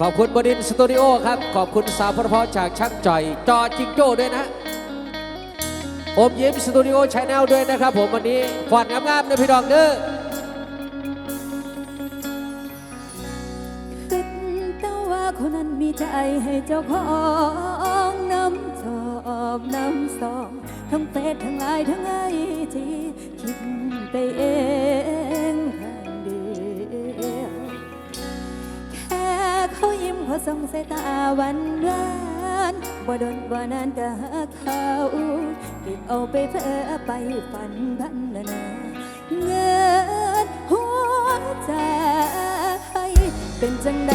ขอบคุณบดินสตูดิโอครับ ขอบคุณสาวพเพาะจากช่างจ่อย จอจิงโจ้ด้วยนะอมยิ้มสตูดิโอชาแนลด้วยนะครับผมวันนี้ขวัญงามๆนะพี่ดองเด้อคนนั้นมีใจให้เจ้าของน้ำชอบน้ำสอง ทั้งเฟซทั้งไลน์ทั้งไอจีคิดไปเอง ส่งสายตาหวันหวานบ่โดนบ่นานก็หาเขารีบเอาไปเพ้อไปฝันพันนานาเงินหัวใจเป็นจังใด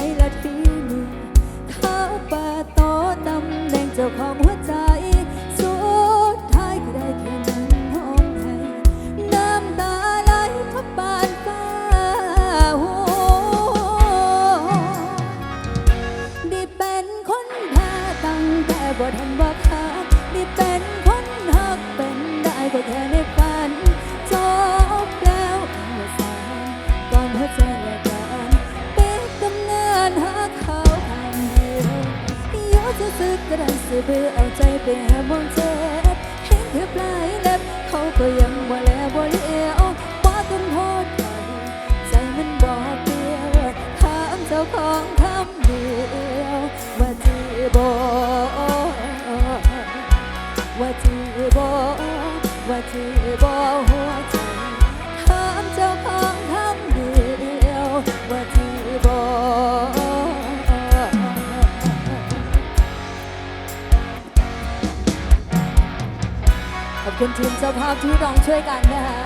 จ้าภาพที่ร้องช่วยกันนะคะ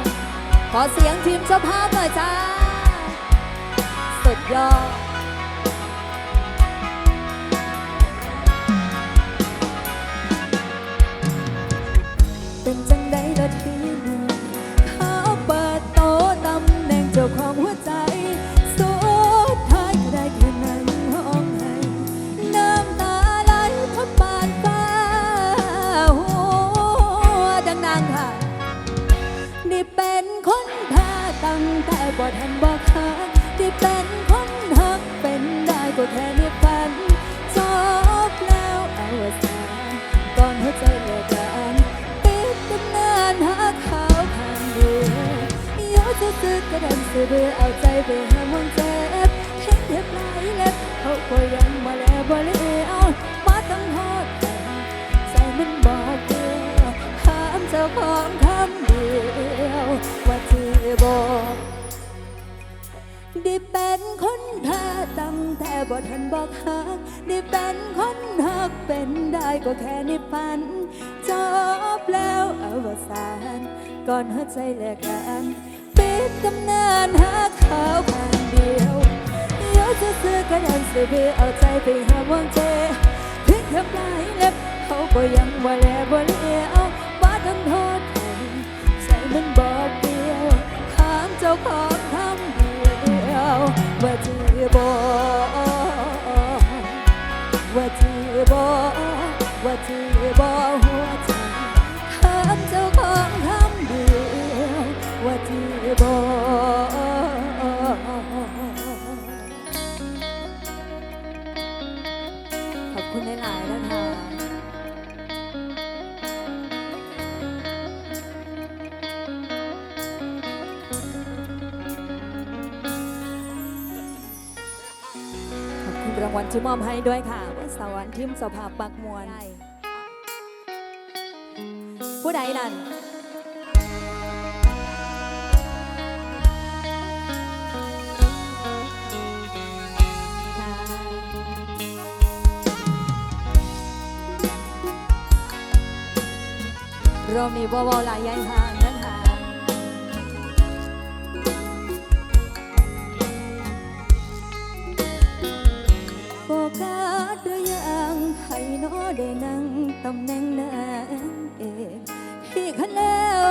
ขอเสียงทีมเจ้าภาพหน่อยจ้า สุดยอดเป็นจังไดละทีนี้เขาเปิดโตะตำแหน่งเจ้าของหัวใจ วดังๆค่ะได้เป็นคนแพาตั้งแต่บ่ทันบอกหักได้เป็นคนหักเป็นได้ก็แค่ในฝันจบแล้วเอาสานก่อนหัวใจเลือกันปิดตำนานหาเขาทางเดียวอยกจะซื้อก็ดันสิเบื่อเอาใจไปหา ของคำเดียว ว่าที่บอกได้เป็นคนพาตั้งแต่บ่ทันบอกหักได้เป็นคนหักเป็นได้ก็แค่ในฝันจบแล้วอวสานก่อนหัวใจแลกกันปิดตำนานหาเขาข้างเดียวอยากจะซื้อกระดานสือเพื่อเอาใจไปหาวงเจเพียงแค่ปลายเล็บเขาก็ยังว่าแลบ่เลี้ยว ยวว่างวัลที่มอบให้ด้วยค่ะว่าสวรรค์ทิมสภาพปักมวลผู้ใดนั่นเรามีวอวหลายยายห่าง ให้โนได้นั่งตำแหน่งนางเอกที่คันแล้ว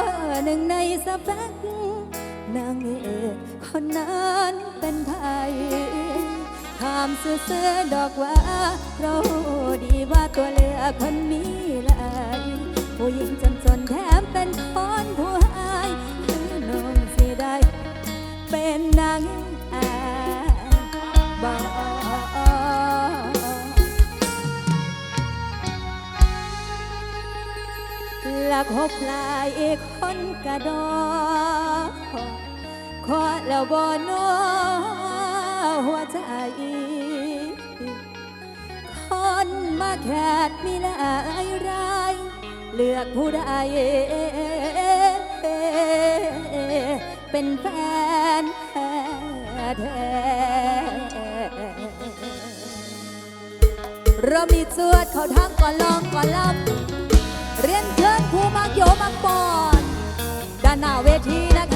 หนึ่งในสเปกนางเอกคนนั้นเป็นไทยถามเสื้อดอกว่า เราดีว่าตัวเลือกคนมีหลายผู้หญิงจนจนแถมเป็นคนผู้หายคือน้องสิได้ เป็นนาง ลักหกลายเอกคนกระดอขอแล้วบ่นอหัวใจคนมาแขดมีหลายรายเลือกผู้ใดเป็นแฟนแท้เรามีเสื้อเขาทั้งก่อนลองก่อนลับ เรียนเชิญครูมากโยมากปอนด้านหน้าเวทีนะคะ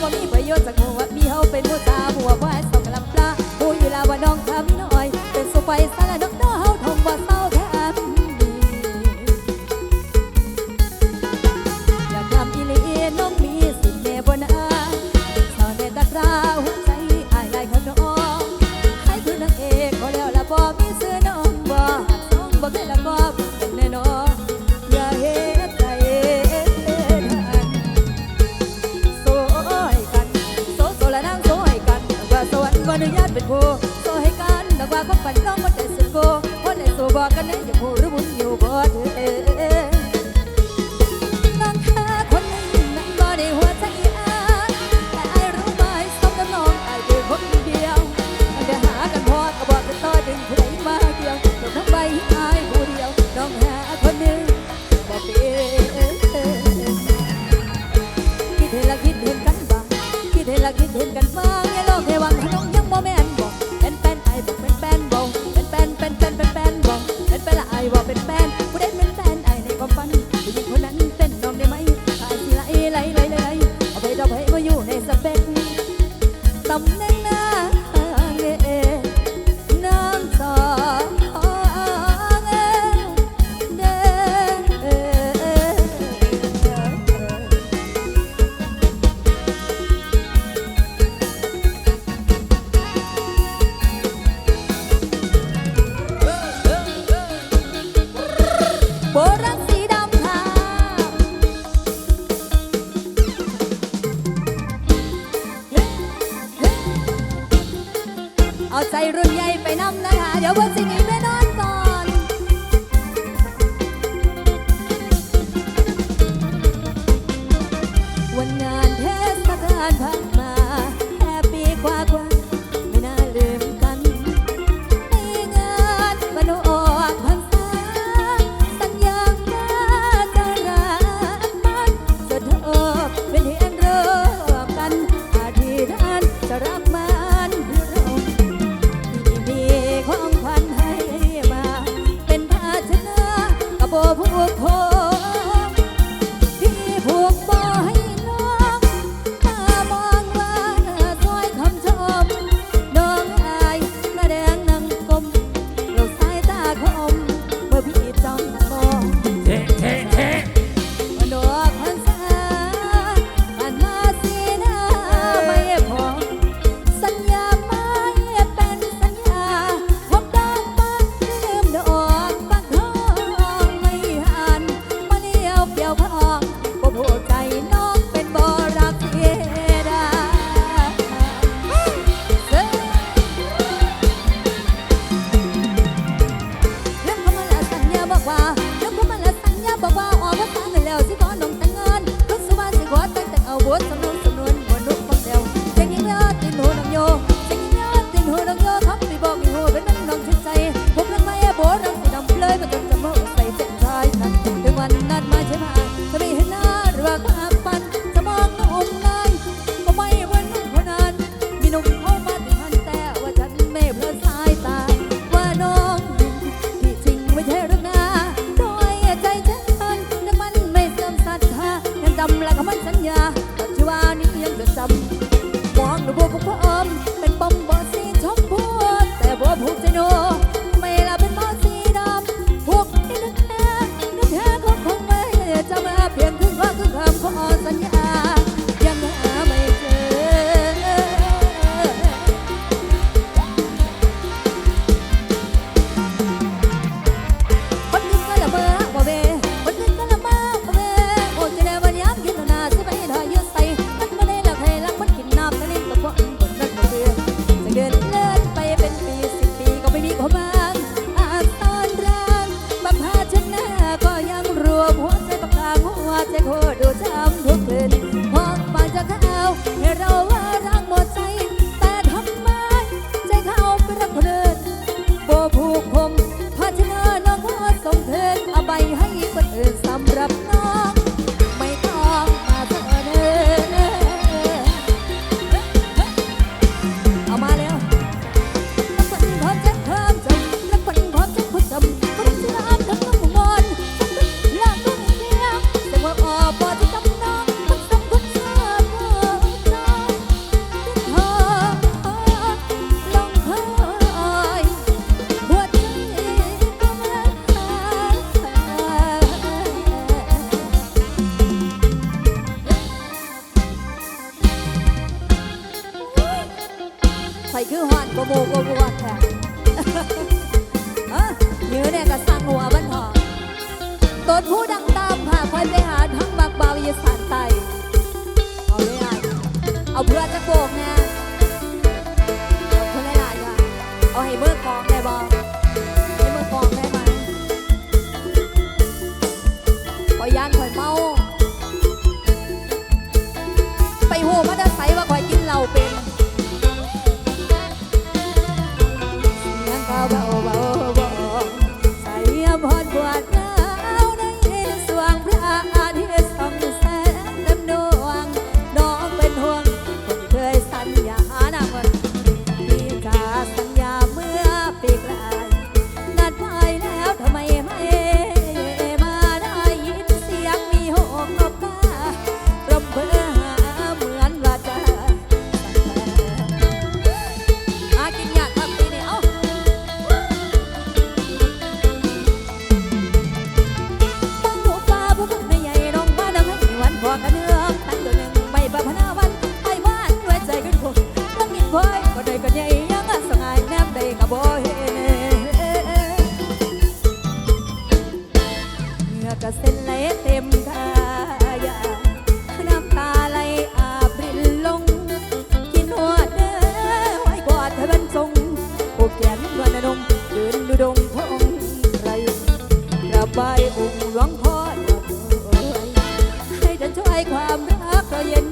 บ่มีประโยชน์สักหัวมีเฮาเป็นผู้ตาหัวว่า คิดถึนกันบ้าง ও ยคือหอนกบูกบัวแท้เนื้อเนี่ยก็สั่งหัวบ้านหอต้นผู้ดังตามหาคอยไปหาทั้งบักบาวยีสานไตเอาไลยอะเอาเพื่อจะโบกแน่เอบคุณหลายๆอย่าเอาให้เบอร์กองได้บอให้เบอร์กองได้ไหมขอยานขอยเมา ไปหัวมาได้ใส เต็มกายน้ำตาไหลอาบรินลง กินหัวเด้อไวกอดเธอเป็ทรงโอบแขนนวลนมยืนดูดงพระองไรระบายองค์หลงพ่อให้ฉันช่วยความรักเราเย็น